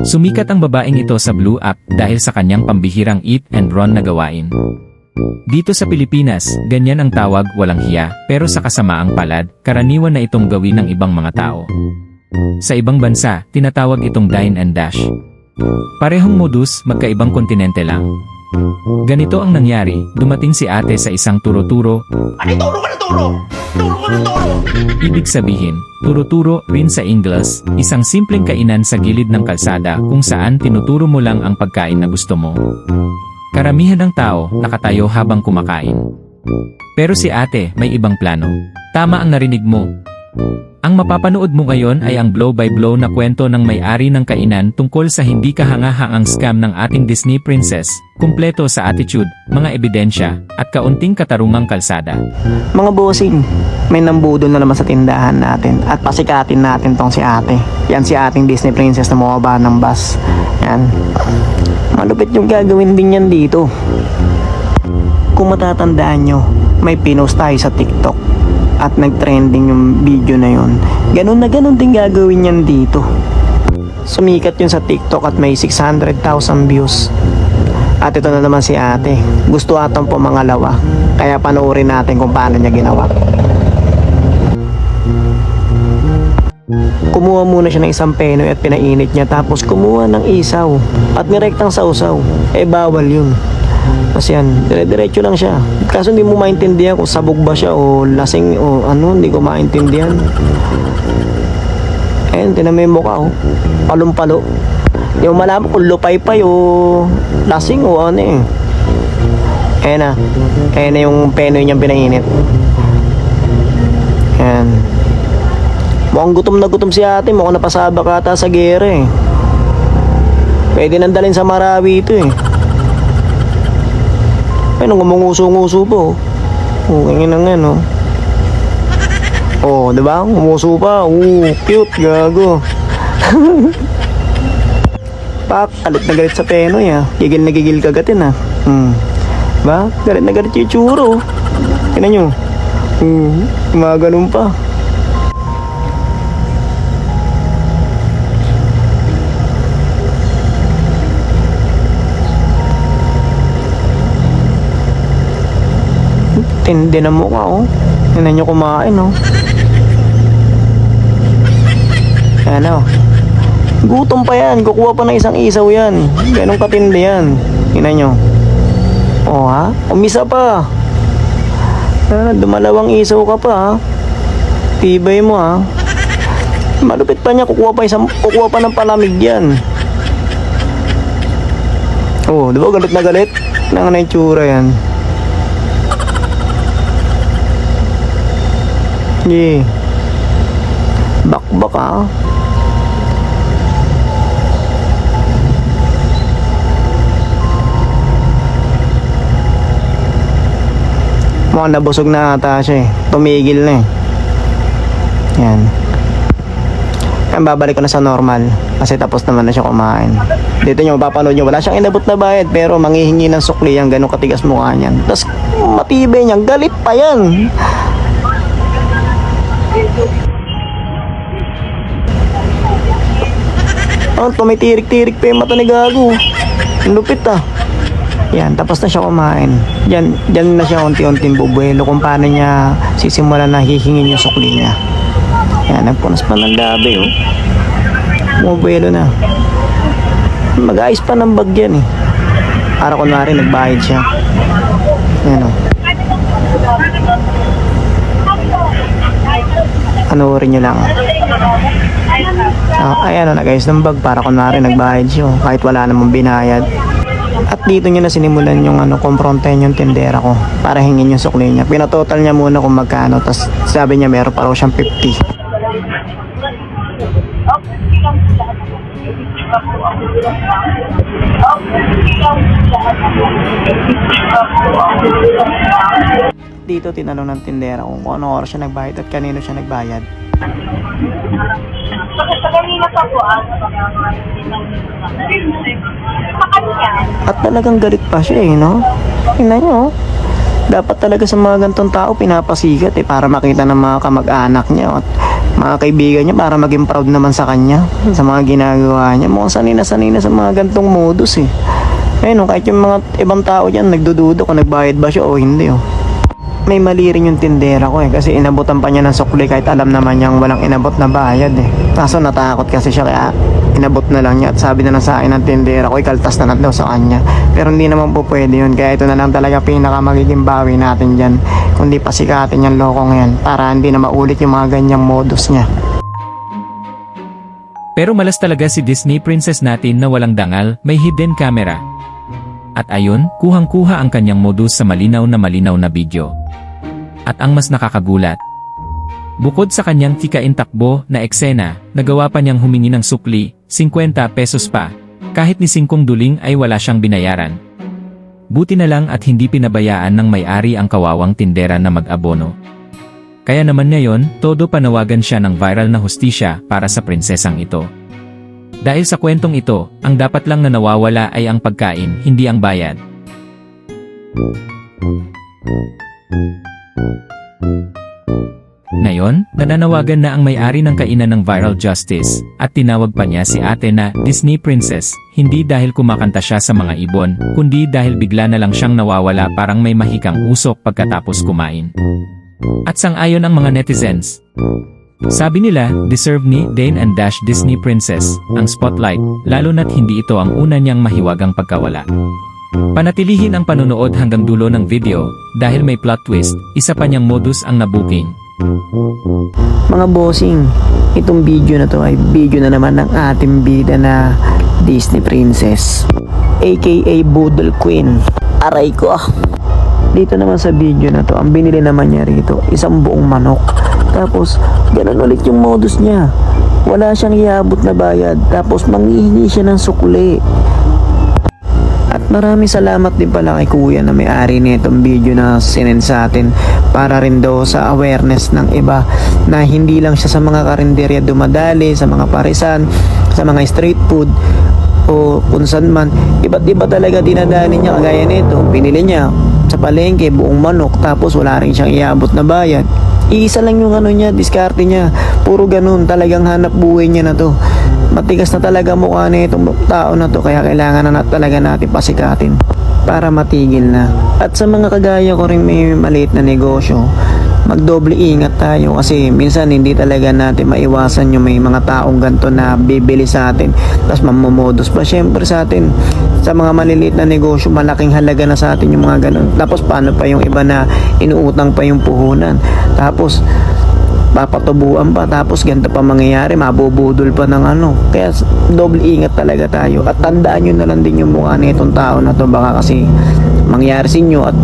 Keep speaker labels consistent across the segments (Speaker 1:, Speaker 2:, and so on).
Speaker 1: Sumikat ang babaeng ito sa Blue App dahil sa kanyang pambihirang eat and run na gawain. Dito sa Pilipinas, ganyan ang tawag walang hiya, pero sa kasamaang palad, karaniwan na itong gawin ng ibang mga tao. Sa ibang bansa, tinatawag itong dine and dash. Parehong modus, magkaibang kontinente lang. Ganito ang nangyari, dumating si ate sa isang turo-turo,
Speaker 2: Ano turo ka na turo? Turo ka na turo!
Speaker 1: ibig sabihin, turo-turo rin sa Ingles, isang simpleng kainan sa gilid ng kalsada kung saan tinuturo mo lang ang pagkain na gusto mo. Karamihan ng tao nakatayo habang kumakain. Pero si ate may ibang plano. Tama ang narinig mo. Ang mapapanood mo ngayon ay ang blow-by-blow na kwento ng may-ari ng kainan tungkol sa hindi kahangahangang scam ng ating Disney princess, kumpleto sa attitude, mga ebidensya, at kaunting katarungang kalsada.
Speaker 3: Mga bossing, may nambudol na naman sa tindahan natin at pasikatin natin tong si ate. Yan si ating Disney princess na bumaba ng bus. Yan. Malupit yung gagawin din yan dito. Kung matatandaan nyo, may pinost tayo sa TikTok at nag-trending yung video na yun. Ganun na ganun din gagawin yan dito. Sumikat yun sa TikTok at may 600,000 views. At ito na naman si ate. Gusto atang pumangalawa. Kaya panoorin natin kung paano niya ginawa. Kumuha muna siya ng isang penoy at pinainit niya tapos kumuha ng isaw at nirektang sausaw. Eh bawal yun. Kasi yan, dire-diretso lang siya. Kaso hindi mo maintindihan kung sabog ba siya o lasing o ano, hindi ko maintindihan. Ayun, tinan mo mukha oh. Palong-palo. Hindi mo malaman kung lupay-pay o lasing o ano eh. Ayan na. Ayan na yung penoy niyang pinainit. Ayan. Mukhang gutom na gutom si ate. Mukhang napasaba ka ata sa gere eh. Pwede nang dalhin sa Marawi ito eh. Ay, nung ngumunguso-nguso po. Oh, ganyan na nga, no? Oh, di ba? Ngumuso pa. Oh, cute, gago. Pak, galit na galit sa penoy ah. Gigil na gigil kagatin ah. Hmm. Ba? Galit na galit yung tsuro. Tingnan nyo. Hmm, gumaganon pa. Tindi na mukha oh. Tingnan nyo kumain oh. Yan oh. Gutom pa yan. Kukuha pa ng isang isaw yan. Ganong katindi yan. Tingnan nyo. Oh ha? Umisa pa. Ah, dumalawang isaw ka pa ha. Tibay mo ha. Malupit pa niya. Kukuha pa, isang, kukuha pa ng palamig yan. Oh, di ba galit na galit? Nang na yung tsura yan. Yeah. Bakbak ah. Mukhang nabusog na ata siya eh. Tumigil na eh. Yan. Yan, babalik ko na sa normal. Kasi tapos naman na siya kumain. Dito nyo, mapapanood nyo. Wala siyang inabot na bayad. Pero manghihingi ng sukli yan. Ganun katigas mukha niyan. Tapos matibay niyan. Galit pa yan. Oh, tumitirik-tirik pa yung mata ni Gago. Ang lupit ah. Yan, tapos na siya kumain. Yan, yan na siya unti-unting bubuelo kung paano niya sisimulan na hihingin yung sukli niya. Yan, nagpunas pa ng labi oh. Bumubuelo na. Mag-ayos pa ng bag yan eh. Para kunwari nagbayad siya. Yan oh. Panoorin nyo lang. Ah, ay ano na guys, ng bag para kunwari nagbayad siya oh, kahit wala namang binayad. At dito niya na sinimulan yung ano, komprontahin yung tindera ko para hingin yung sukli niya. Pinatotal niya muna kung magkano, tapos sabi niya meron pa raw siyang 50. Dito tinanong ng tindera kung kung ano oras siya nagbayad at kanino siya nagbayad.
Speaker 4: Sa kanina pa po. Sa kanya.
Speaker 3: At talagang galit pa siya eh, no? Tingnan niyo, oh. Dapat talaga sa mga gantong tao pinapasikat eh para makita ng mga kamag-anak niya at mga kaibigan niya para maging proud naman sa kanya sa mga ginagawa niya. Mukhang sanay na sanay na sa mga gantong modus eh. Ayun, oh, kahit yung mga ibang tao dyan, nagdududo kung nagbayad ba siya o hindi oh. May mali rin yung tindera ko eh kasi inabutan pa niya ng sukli kahit alam naman niyang walang inabot na bayad eh. Kaso natakot kasi siya kaya inabot na lang niya at sabi na lang sa akin ng tindera ko ikaltas na lang daw sa kanya. Pero hindi naman po pwede yun kaya ito na lang talaga pinaka magiging bawi natin dyan kundi pasikatin yung loko ngayon para hindi na maulit yung mga ganyang modus niya.
Speaker 1: Pero malas talaga si Disney princess natin na walang dangal, may hidden camera. At ayon, kuhang-kuha ang kanyang modus sa malinaw na malinaw na video. At ang mas nakakagulat, Bukod sa kanyang tikain takbo na eksena, nagawa pa niyang humingi ng sukli, 50 pesos pa. Kahit ni singkong duling ay wala siyang binayaran. Buti na lang at hindi pinabayaan ng may-ari ang kawawang tindera na mag-abono. Kaya naman ngayon, todo panawagan siya ng viral na hustisya para sa prinsesang ito. Dahil sa kwentong ito, ang dapat lang na nawawala ay ang pagkain, hindi ang bayad. Ngayon, nananawagan na ang may-ari ng kainan ng Viral Justice, at tinawag pa niya si ate na Disney Princess, hindi dahil kumakanta siya sa mga ibon, kundi dahil bigla na lang siyang nawawala parang may mahikang usok pagkatapos kumain. At sang-ayon ang mga netizens. Sabi nila, deserve ni Dane and Dash Disney Princess ang spotlight, lalo na't hindi ito ang una niyang mahiwagang pagkawala. Panatilihin ang panonood hanggang dulo ng video, dahil may plot twist, isa pa niyang modus ang nabuking.
Speaker 3: Mga bossing, itong video na to ay video na naman ng ating bida na Disney Princess aka Boodle Queen. Aray ko ah. Dito naman sa video na to, ang binili naman niya rito, isang buong manok. Tapos, ganun ulit yung modus niya. Wala siyang iabot na bayad. Tapos, manghihingi siya ng sukli. Maraming salamat din pala kay kuya na may-ari nitong video na sinend sa atin para rin daw sa awareness ng iba na hindi lang siya sa mga karinderya dumadali, sa mga parisan, sa mga street food o kung saan man. Iba't iba talaga dinadali niya kagaya nito. Pinili niya sa palengke buong manok tapos wala rin siyang iabot na bayad. Iisa lang yung ano niya, diskarte niya. Puro ganun, talagang hanap buhay niya na to matigas na talaga mukha na itong tao na to kaya kailangan na, talaga natin pasikatin para matigil na. At sa mga kagaya ko rin may maliit na negosyo, magdoble ingat tayo kasi minsan hindi talaga natin maiwasan yung may mga taong ganto na bibili sa atin tapos mamomodus pa. Syempre sa atin sa mga maliliit na negosyo malaking halaga na sa atin yung mga ganun. Tapos paano pa yung iba na inuutang pa yung puhunan? Tapos papatubuan pa. Tapos ganito pa mangyayari mabubudol pa ng ano. Kaya doble ingat talaga tayo. At tandaan nyo na lang din yung mukha na itong tao na to. Baka kasi mangyari sa inyo at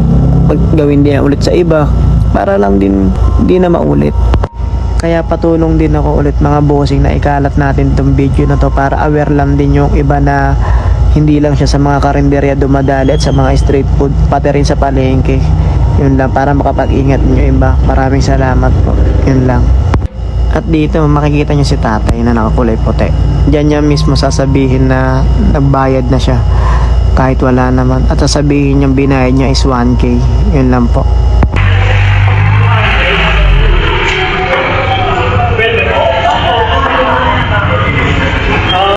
Speaker 3: pag gawin din ulit sa iba para lang din di na maulit. Kaya patulong din ako ulit mga bossing na ikalat natin itong video na to para aware lang din yung iba na hindi lang siya sa mga karinderya dumadali at sa mga street food pati rin sa palengke yun lang para makapag-ingat nyo iba. Maraming salamat po. Yun lang. At dito makikita nyo si tatay na nakakulay puti. Diyan niya mismo sasabihin na nagbayad na siya kahit wala naman. At sasabihin niyang binayad niya is 1k yun lang po